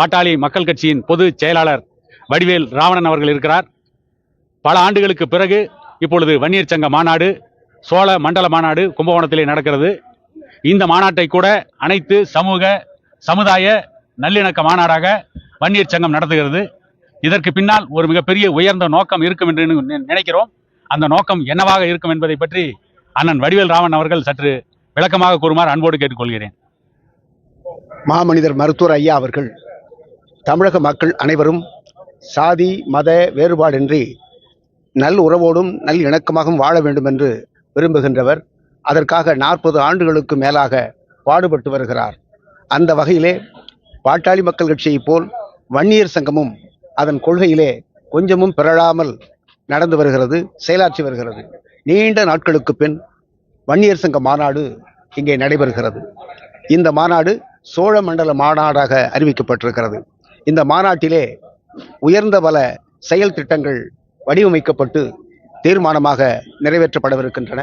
பாட்டாளி மக்கள் கட்சியின் பொதுச் செயலாளர் வடிவேல் ராவணன் அவர்கள் இருக்கிறார். பல ஆண்டுகளுக்கு பிறகு இப்பொழுது வன்னியர் சங்க மாநாடு சோழ மண்டல மாநாடு கும்பகோணத்திலே நடக்கிறது. இந்த மாநாட்டை கூட அனைத்து சமூக சமுதாய நல்லிணக்க மாநாடாக வன்னியர் சங்கம் நடத்துகிறது. இதற்கு பின்னால் ஒரு மிகப்பெரிய உயர்ந்த நோக்கம் இருக்கும் என்று நி- நினைக்கிறோம். அந்த நோக்கம் என்னவாக இருக்கும் என்பதை பற்றி அண்ணன் வடிவேல் ராமன் அவர்கள் சற்று விளக்கமாக கூறுமாறு அன்போடு கேட்டுக்கொள்கிறேன். மாமனிதர் மருத்துவர் ஐயா அவர்கள் தமிழக மக்கள் அனைவரும் சாதி மத வேறுபாடின்றி நல் உறவோடும் நல் இணக்கமாகவும் வாழ வேண்டும் என்று விரும்புகின்றவர். அதற்காக நாற்பது ஆண்டுகளுக்கு மேலாக பாடுபட்டு வருகிறார். அந்த வகையிலே பாட்டாளி மக்கள் கட்சியைப் போல் வன்னியர் சங்கமும் அதன் கொள்கையிலே கொஞ்சமும் பிறழாமல் நடந்து வருகிறது செயலாற்றி வருகிறது. நீண்ட நாட்களுக்கு பின் வன்னியர் சங்க மாநாடு இங்கே நடைபெறுகிறது. இந்த மாநாடு சோழ மண்டல மாநாடாக அறிவிக்கப்பட்டிருக்கிறது. இந்த மாநாட்டிலே உயர்ந்த பல செயல் திட்டங்கள் வடிவமைக்கப்பட்டு தீர்மானமாக நிறைவேற்றப்படவிருக்கின்றன.